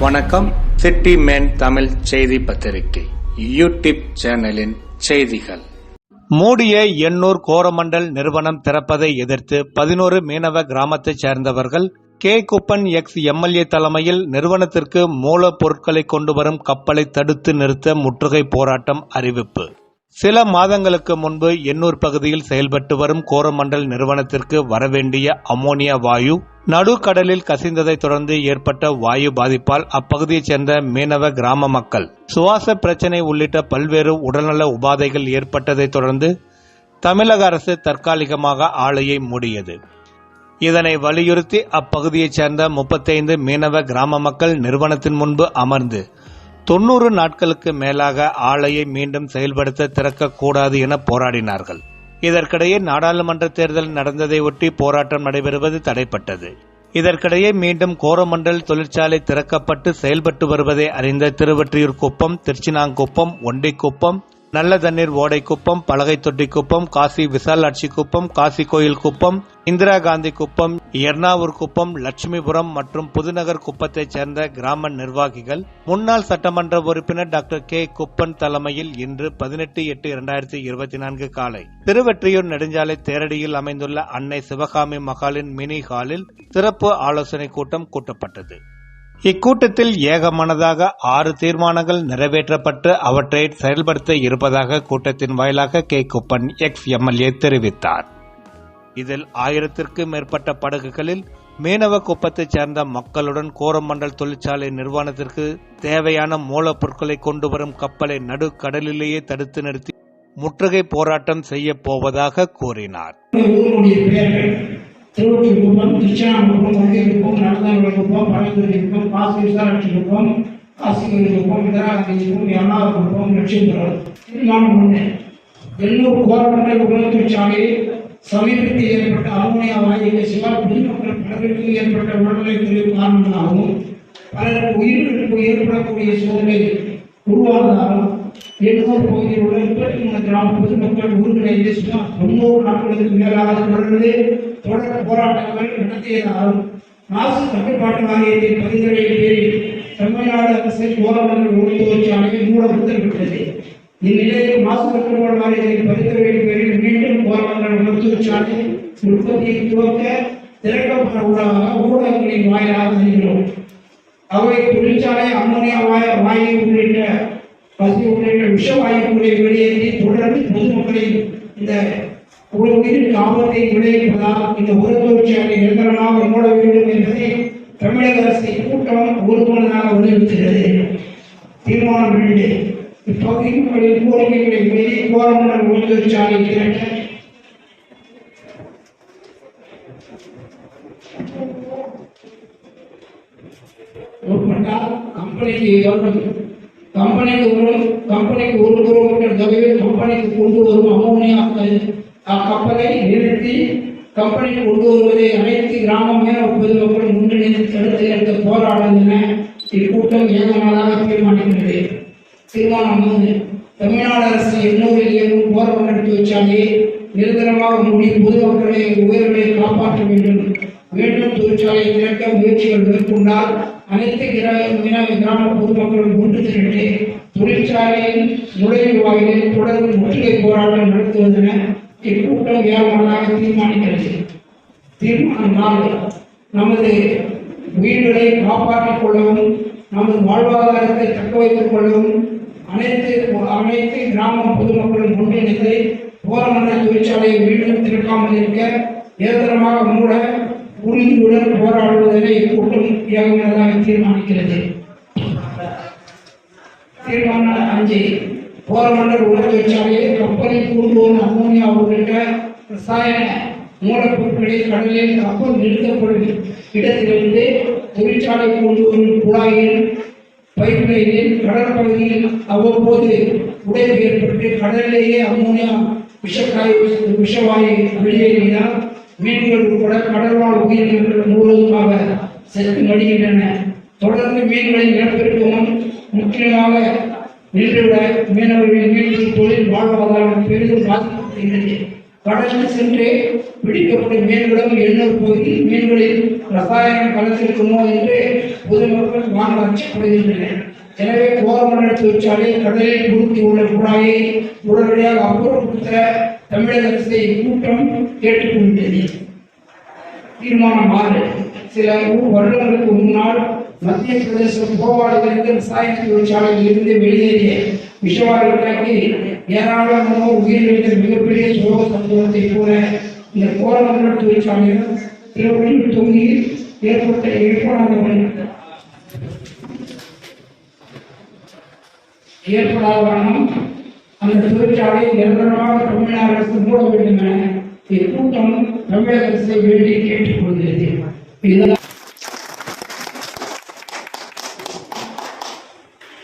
வணக்கம். City man Tamil செய்தி பத்திரிகை. யூடியூப் சேனலின் செய்திகள். மூடிய எண்ணூர் கோரமண்டல் நிறுவனம் திறப்பதை எதிர்த்து பதினோரு மீனவ கிராமத்தைச் சேர்ந்தவர்கள் கே. குப்பன் எக்ஸ். எம்எல்ஏ தலைமையில் நிறுவனத்திற்கு மூலப்பொருட்களை கொண்டு வரும் கப்பலை தடுத்து நிறுத்த முற்றுகை போராட்டம் அறிவிப்பு. சில மாதங்களுக்கு முன்பு எண்ணூர் பகுதியில் செயல்பட்டு வரும் கோரமண்டல் நிறுவனத்திற்கு வரவேண்டிய அமோனியா வாயு நடுக்கடலில் கசிந்ததைத் தொடர்ந்து ஏற்பட்ட வாயு பாதிப்பால் அப்பகுதியைச் சேர்ந்த மீனவ கிராம மக்கள் சுவாச பிரச்சினை உள்ளிட்ட பல்வேறு உடல்நல உபாதைகள் ஏற்பட்டதைத் தொடர்ந்து தமிழக அரசு தற்காலிகமாக ஆலையை மூடியது. இதனை வலியுறுத்தி அப்பகுதியைச் சேர்ந்த முப்பத்தைந்து மீனவ கிராம மக்கள் நிறுவனத்தின் முன்பு அமர்ந்து தொன்னூறு நாட்களுக்கு மேலாக ஆலையை மீண்டும் செயல்படுத்த திறக்கக்கூடாது என போராடினார்கள். இதற்கிடையே நாடாளுமன்ற தேர்தல் நடந்ததை ஒட்டி போராட்டம் நடைபெறுவது தடைப்பட்டது. இதற்கிடையே மீண்டும் கோரமண்டல் தொழிற்சாலை திறக்கப்பட்டு செயல்பட்டு வருவதை அறிந்த திருவற்றியூர் குப்பம் திருச்சினாங்குப்பம் ஒண்டிக்குப்பம் நல்ல தண்ணீர் ஓடை குப்பம் பலகை தொட்டி குப்பம் காசி விசாலாட்சி குப்பம் காசி கோயில் குப்பம் இந்திரா காந்தி குப்பம் எர்ணாவூர் குப்பம் லட்சுமிபுரம் மற்றும் புதுநகர் குப்பத்தைச் சேர்ந்த கிராம நிர்வாகிகள் முன்னாள் சட்டமன்ற உறுப்பினர் டாக்டர் கே. குப்பன் தலைமையில் இன்று பதினெட்டு எட்டு இரண்டாயிரத்தி இருபத்தி நான்கு காலை திருவெற்றியூர் நெடுஞ்சாலை தேரடியில் அமைந்துள்ள அன்னை சிவகாமி மகாலின் மினி ஹாலில் சிறப்பு ஆலோசனைக் கூட்டம் கூட்டப்பட்டது. இக்கூட்டத்தில் ஏகமனதாக ஆறு தீர்மானங்கள் நிறைவேற்றப்பட்டு அவற்றை செயல்படுத்த இருப்பதாக கூட்டத்தின் வாயிலாக கே. குப்பன் எக்ஸ். எம்எல்ஏ தெரிவித்தார். இதில் ஆயிரத்திற்கும் மேற்பட்ட படகுகளில் மீனவ குப்பத்தைச் சேர்ந்த மக்களுடன் கோரமண்டல் தொழிற்சாலை நிர்வாணத்திற்கு தேவையான மூலப்பொருட்களை கொண்டு வரும் கப்பலை நடுக்கடலிலேயே தடுத்து நிறுத்தி முற்றுகை போராட்டம் செய்யப் போவதாக கூறினார். திருவொற்றி குப்பம் திருச்சானகுப்பம் வங்கி குப்பம் நடந்தாங்குளம் குப்பம் பழங்குடி குப்பம் காசி விசாலாட்சி குப்பம் காசிகுடி குப்பம் இந்திராகாந்தி குப்பம் எர்ணாவூர் குப்பம் லட்சுமிபுரம். தீர்மானம் ஒன்று எண்ணூர் கோரமண்டல் உணவுத்தொழிற்சாலையில் சமீபத்தில் ஏற்பட்ட அமோனியா வாயு கசிவால் பொதுமக்கள் பலருக்கு ஏற்பட்ட உடல்நிலை குறைவு காரணமாகவும் பலருக்கு உயிர்களுக்கு ஏற்படக்கூடிய சூழ்நிலை உருவானதாலும் எண்ணூர் பகுதியில் உள்ள முப்பத்தி மூணு கிராம பொதுமக்கள் ஊர்களிலே சுமார் தொண்ணூறு நாட்களுக்கு மேலாக தொடர்ந்து தொடர் போராட்டங்கள் நடத்தியதாலும் மாசு கட்டுப்பாட்டு வாரியத்தின் பரிந்துரையின் பேரில் தமிழ்நாடு அரசு கோரமண்டல் உணவுத்தொழிற்சாலையை மூட உத்தரவிட்டது இந்நிலையில் மாசு கட்டுப்பாடு வாரியத்தின் பரிந்துரையின் பேரில் மீண்டும் கோரமண்டல் உணவுத்தொழிற்சாலை உற்பத்தியை துவக்க திறக்கப்பட உள்ளதாக ஊடகங்களின் வாயிலாக அறிகிறோம் அவை தொழிற்சாலை அம்மோனியா வாயு உள்ளிட்ட பசி உள்ளிட்ட விஷவாயுக்களை வெளியேற்றி தொடர்ந்து பொதுமக்களின் இந்த ஒரு ஆபத்தை விளைவிப்பதால் இந்த உர தொழிற்சாலை நிரந்தரமாக மூட வேண்டும் என்பதை தமிழக அரசை கூட்டம் ஒருமனதாக வலியுறுத்துகிறது தீர்மானம் இரண்டு. இப்பகுதி மக்களின் கோரிக்கைகளை மீறி கோரமண்டல் உர தொழிற்சாலை திரட்ட கம்பெனிக்கு கவர்மெண்ட் கம்பெனிக்கு ஒரு கம்பெனிக்கு ஒரு கிலோமீட்டர் தொகையில் கம்பெனிக்கு கொண்டு வரும் அமோனியா க- கப்பலை நிறுத்தி கம்பெனிக்கு கொண்டு வருவதை அனைத்து கிராம மீனவ பொதுமக்கள் ஒன்றிணைந்து தடுத்து எடுத்த போராடுகின்றன இக்கூட்டம் ஏகமனதாக தீர்மானிக்கிறது. தீர்மானம் வந்து தமிழ்நாடு அரசு எண்ணூரில் இயங்கும் நடத்தி வச்சாலே நிரந்தரமாக மூடி பொதுமக்களை உயிர்களை காப்பாற்ற வேண்டும். மீண்டும் தொழிற்சாலையை திறக்க முயற்சிகள் மேற்கொண்டால் அனைத்து கிராம மீனவ கிராம பொதுமக்களும் ஒன்று திரண்டு தொழிற்சாலையின் நுழைவு வாயிலில் தொடர்ந்து முற்றுகை போராட்டம் நடத்துவதென இக்கூட்டம் ஏராளமாக தீர்மானிக்கிறது. தீர்மானம் நமது உயிர்களை காப்பாற்றிக் கொள்ளவும் நமது வாழ்வாதாரத்தை தக்க வைத்துக் கொள்ளவும் அனைத்து அனைத்து கிராம பொதுமக்களும் ஒன்றிணைந்து போரமன்ற தொழிற்சாலையை மீண்டும் திறக்காமல் இருக்க நிரந்தரமாக மூட உறுதியுடன் போராடுவதனை கூட்டணி ஏகமனதாக தீர்மானிக்கிறது. தீர்மானம் அஞ்சு போரமண்டல் உலக தொழிற்சாலையை கப்பலில் கொண்டு அம்மோனியா உள்ளிட்ட ரசாயன மூலப்பொருட்களை கடலில் கப்பல் நிறுத்தப்படும் இடத்திலிருந்து தொழிற்சாலை கொண்டு வரும் குழாயில் பைப்லைனில் கடற்பகுதியில் அவ்வப்போது உடைவு ஏற்பட்டு கடலிலேயே அம்மோனியா விஷக்காய் விஷவாயு வெளியேறினால் மீன்கள் உட்பட கடல்வாழ் உயிரினங்கள் முழுவதுமாக செத்து மடிகின்றன தொடர்ந்து மீன்களின் இனப்பெருக்கமும் முக்கியமாக நின்றுவிட மீனவர்களின் மீன்பிடி தொழில் வாழ்வாதாரம் பெரிதும் பாதிக்கப்படுகிறது கடலில் சென்று பிடிக்கப்படும் மீன்களும் எண்ணூர் பகுதியில் மீன்களில் ரசாயனம் கலந்திருக்குமோ என்று பொதுமக்கள் வாங்க அச்சப்படுகின்றனர். எனவே கோரமண்டல தொழிற்சாலை கடலில் பூர்த்தி உள்ள குழாயை உடனடியாக அப்புறப்படுத்த தமிழக அரசை கூட்டம் கேட்டுக்கொண்டது. தீர்மானம் ஆறு சில வருடங்களுக்கு முன்னால் மத்திய பிரதேசம் கோவாலிலிருந்து ரசாயன தொழிற்சாலையில் இருந்து வெளியேறிய விஷவாயுக்களுக்கு ஏராளமானோர் உயிரிழந்த மிகப்பெரிய சோக சம்பவத்தை போல இந்த கோரமண்டல் தொழிற்சாலையிலும் திருவள்ளூர் தொகுதியில் ஏற்பட்ட ஏற்படாதவன் ஏற்படாத வண்ணம் அந்த தொழிற்சாலையை நிரந்தரமாக தமிழ்நாடு அரசு மூட வேண்டும் என இக்கூட்டம் தமிழக அரசை வேண்டி கேட்டுக்கொள்கிறது இதுதான்